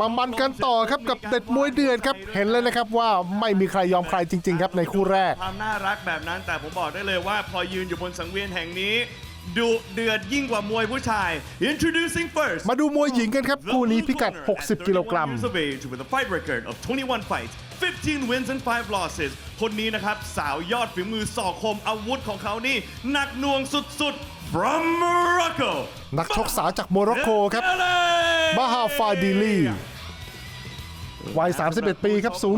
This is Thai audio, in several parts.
มามันกันต่อครับกับเด็ดมวยเดือดครับ เห็นเลยนะครับว่าไม่มีใครยอมใครจริง ๆ ครับในคู่แรก ความน่ารักแบบนั้นแต่ผมบอกได้เลยว่าพอยืนอยู่บนสังเวียนแห่งนี้ ดุเดือดยิ่งกว่ามวยผู้ชาย Introducing first มาดูมวยหญิงกันครับ คู่นี้พิกัด 60 กิโลกรัม years of age with a fight record of 21 fights 15 wins and 5 losses คนนี้นะครับ สาวยอดฝีมือศอกคมอาวุธของเขานี่หนักหน่วงสุดๆ from Morocco นักชกสาวจากโมร็อกโกครับ บาฮาฟาดิลี วัย 31 ปีครับ สูง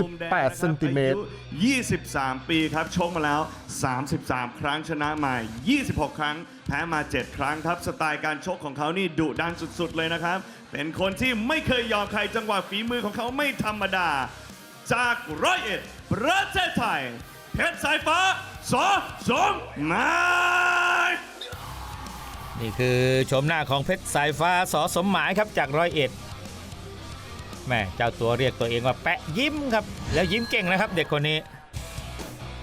168เซนติเมตรอายุ23 ปีครับ ชกมาแล้ว 33 ครั้งชนะมา 26 ครั้ง แพ้มา 7 ครั้งครับ สไตล์การชกของเขานี่ดุดันสุดๆ เลยนะครับ เป็นคนที่ไม่เคยยอมใครจังหวะฝีมือของเขาไม่ธรรมดา จากร้อยเอ็ดประเทศไทย เพชรสายฟ้าสอสมหมายนี่คือชมหน้าของเพชรสายฟ้าสอสมหมายครับจากร้อยเอ็ด แม่เจ้าตัวเรียกตัวเองว่าแปะยิ้มครับ แล้วยิ้มเก่งนะครับ เด็กคนนี้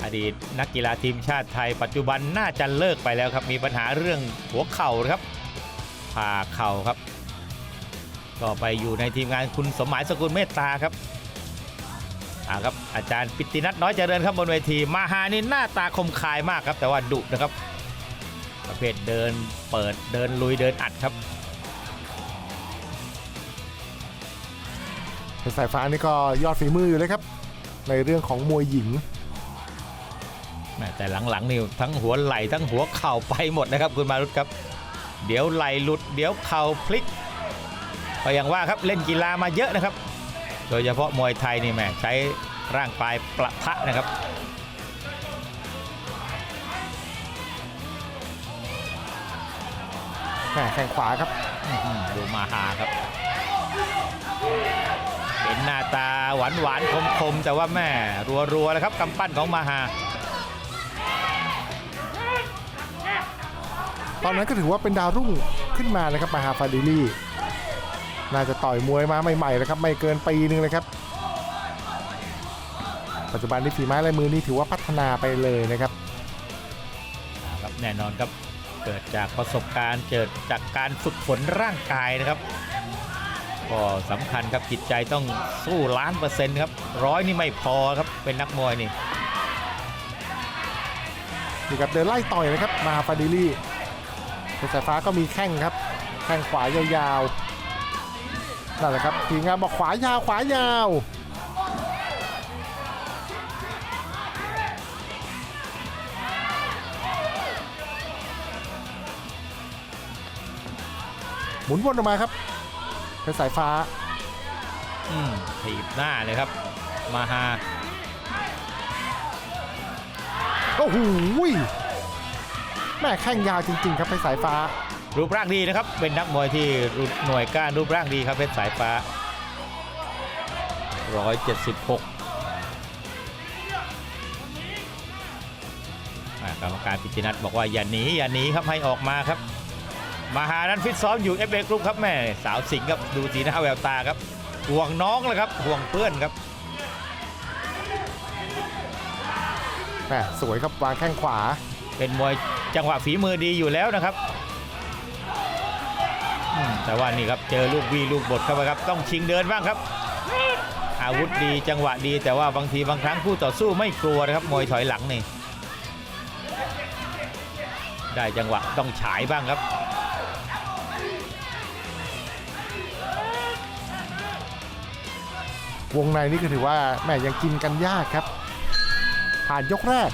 อดีตนักกีฬาทีมชาติไทย ปัจจุบันน่าจะเลิกไปแล้วครับ มีปัญหาเรื่องหัวเข่าครับผ่าเข่าครับ ก็ไปอยู่ในทีมงานคุณสมหมายสกุลเมตตาครับอ่าครับอาจารย์ปิตินัทน้อยเจริญครับบนเวที มาหานี่หน้าตาคมคายมากครับ แต่ว่าดุนะครับ ประเภทเดินเปิดเดินลุยเดินอัดครับ เพชรสายฟ้านี่ก็ยอดฝีมืออยู่เลยครับ ในเรื่องของมวยหญิงแม่แต่หลังๆนี่ทั้งหัวไหล่ทั้งหัวเข่าไปหมดนะครับ คุณมารุตครับ เดี๋ยวไหล่หลุด เดี๋ยวเข่าพลิกก็อย่างว่าครับเล่นกีฬามาเยอะนะครับ โดยเฉพาะมวยไทยนี่แม่ใช้ร่างกายประทะนะครับแหม่แข้งขวาครับอื้อหือดูมาหาครับ เป็นหน้าตาหวานหวานคมคมๆแต่ว่าแม่รัวๆเลยครับกำปั้นของมาหา ตอนนั้นก็ถือว่าเป็นดาวรุ่งขึ้นมานะครับมาฮาฟาดิลีน่าจะต่อยมวยมาใหม่ๆนะครับไม่เกินปีนึงเลยครับ ปัจจุบันนี้ฝีไม้ลายมือนี่ถือว่าพัฒนาไปเลยนะครับครับแน่นอนครับเกิดจากประสบการณ์เกิดจากการฝึกฝนร่างกายนะครับ ก็สำคัญครับจิตใจต้องสู้ล้านเปอร์เซ็นต์ครับร้อยนี่ไม่พอครับเป็นนักมวยนี่นี่ครับเดินไล่ต่อยนะครับมาฮาฟาดิลีเพชรสายฟ้าก็มีแข้งครับ แข้งขวายาวๆนั่นแหละครับทีมงานบอกขวายาวขวายาวหมุนวนออกมาครับ เพชรสายฟ้าอืมถีบหน้าเลยครับ มาฮาโอ้โหแม่แข้งยาวจริง ๆ ครับเพชรสายฟ้า รูปร่างดีนะครับ เป็นนักมวยที่หน่วยก้านรูปร่างดีครับเพชรสายฟ้า 176อ่ากรรมการพิจินัทบอกว่าอย่าหนีอย่าหนีครับให้ออกมาครับ มาหานั้นฟิตซ้อมอยู่เอฟเอกรุ๊ปครับแม่สาวสิงห์ครับดูสีหน้าแววตาครับห่วงน้องเลยครับห่วงเพื่อนครับแม่สวยครับวางแข้งขวา เป็นมวยจังหวะฝีมือดีอยู่แล้วนะครับอืมแต่ว่านี่ครับเจอลูกวีลูกบดเข้าไปครับต้องชิงเดินบ้างครับ อาวุธดีจังหวะดี แต่ว่าบางทีบางครั้งคู่ต่อสู้ไม่กลัวนะครับมวยถอยหลังนี่ได้จังหวะต้องฉายบ้างครับ วงในนี่ก็ถือว่าแม่ยังกินกันยากครับ ผ่านยกแรก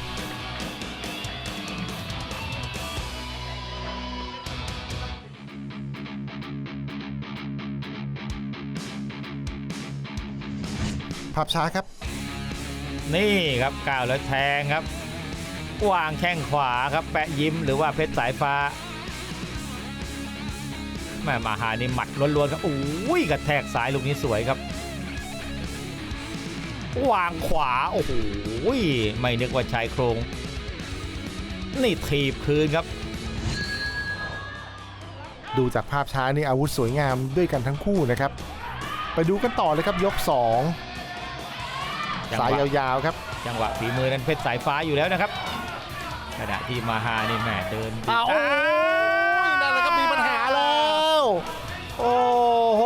ภาพช้าครับ นี่ครับก้าวแล้วแทงครับ วางแข้งขวาครับแปะยิ้มหรือว่าเพชรสายฟ้าแม่มาหานี่หมัดล้วนๆครับโอ้ยกระแทกซ้ายลูกนี้สวยครับ วางขวา โอ้โหไม่นึกว่าชายโครง นี่ถีบคืนครับ ดูจากภาพช้านี่อาวุธสวยงามด้วยกันทั้งคู่นะครับ ไปดูกันต่อเลยครับยก2จังสายหวะยาวๆครับ จังหวะฝีมือนั้นเพชรสายฟ้าอยู่แล้วนะครับขณะที่มาหานี่แม่เดินอ้าวโอ้ยนั่นแหละครับมีปัญหาแล้ว โอ้โห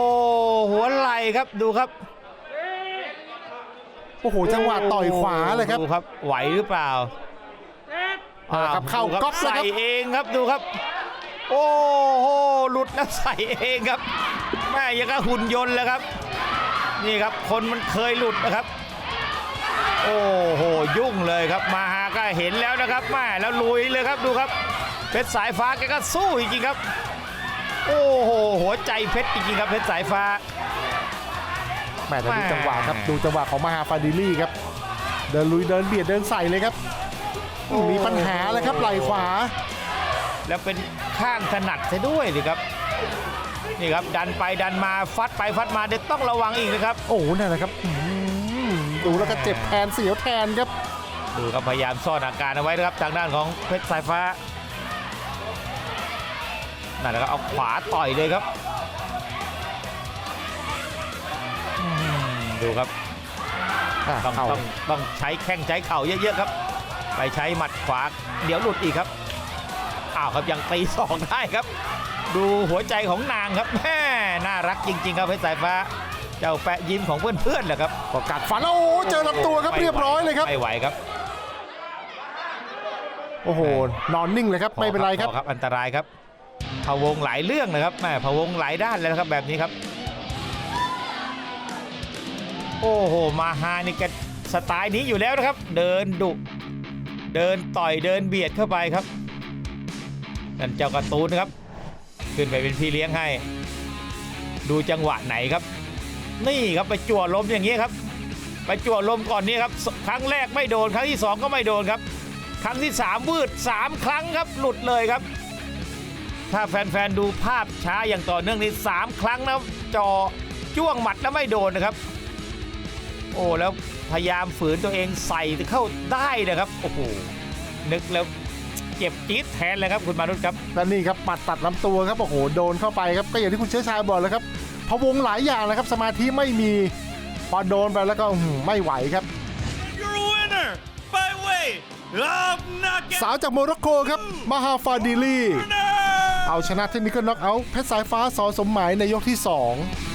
หัวไหล่ครับดูครับ โอ้โห จังหวะต่อยขวาเลยครับดูครับ ไหวหรือเปล่าเอาละครับเข้าดูก๊อกเลยใส่ครับเองครับดูครับ โอ้โหหลุดแล้วใส่เองครับแม่ยังก็หุ่นยนต์แล้วครับ นี่ครับคนมันเคยหลุดนะครับ โอ้โหยุ่งเลยครับมาหาก็เห็นแล้วนะครับแม่แล้วลุยเลยครับดูครับเพชรสายฟ้าแกก็สู้จริงๆครับ โอ้โหหัวใจเพชรจริงๆครับเพชรสายฟ้า แหม่แต่ดูแม่จังหวะครับดูจังหวะของมาฮาฟาดิลี่ครับ เดินลุยเดินเบียดเดินใส่เลยครับ มีปัญหาเลยครับไหล่ขวา แล้วเป็นข้างถนัดซะด้วยสิครับนี่ครับดันไปดันมาฟัดไปฟัดมาเด็กต้องระวังอีกนะครับ โอ้โหนั่นนะครับอืมดูแล้วก็เจ็บแทนเสียวแทนครับดูครับพยายามซ่อนอาการเอาไว้นะครับทางด้านของเพชรสายฟ้านั่นแหละครับเอาขวาต่อยเลยครับ ดูครับอะต้องเข่าต้องต้องใช้แข้งใช้เข่าเยอะๆครับ ไปใช้หมัดขวาเดี๋ยวหลุดอีกครับอ้าวครับยังตีสองได้ครับ ดูหัวใจของนางครับแม่น่ารักจริง ๆ ครับเพชรสายฟ้า เจ้าแปะยิ้มของเพื่อนๆแหละครับก็กัดฟันแล้วโอ้โหเจอลำตัวครับเรียบร้อยเลยครับ ไม่ไหวครับโอ้โห นอนนิ่งเลยครับ ไม่เป็นไรครับ พอครับอันตรายครับพะวงหลายเรื่องนะครับแม่พะวงหลายด้านเลยนะครับแบบนี้ครับ โอ้โห มาฮานี่แกสไตล์นี้อยู่แล้วนะครับ เดินดุ เดินต่อยเดินเบียดเข้าไปครับนั่นเจ้าการ์ตูนนะครับ ขึ้นไปเป็นพี่เลี้ยงให้ ดูจังหวะไหนครับ นี่ครับไปจั่วลมอย่างนี้ครับ ไปจั่วลมก่อนนี้ครับ ครั้งแรกไม่โดน ครั้งที่สองก็ไม่โดนครับ ครั้งที่3วืด 3 ครั้งครับ หลุดเลยครับ ถ้าแฟนๆดูภาพช้าอย่างต่อเนื่องนี่3ครั้งนะจอจ้วงหมัดแล้วไม่โดนนะครับ โอ้แล้วพยายามฝืนตัวเองใส่เข้าได้นะครับโอ้โหนึกแล้วเจ็บจี๊ดแทนเลยครับคุณมารุตครับและนี่ครับปัดตัดลำตัวครับโอ้โหโดนเข้าไปครับก็อย่างที่คุณเชื้อชายบอกแล้วครับพะวงหลายอย่างนะครับสมาธิไม่มีพอโดนไปแล้วก็อื้อหือไม่ไหวครับ Your winner by way of knockout สาวจากโมร็อกโกครับมาฮาฟาดิลีเอาชนะเทคนิคน็อกเอาท์เพชรสายฟ้าสอสมหมายในยกที่2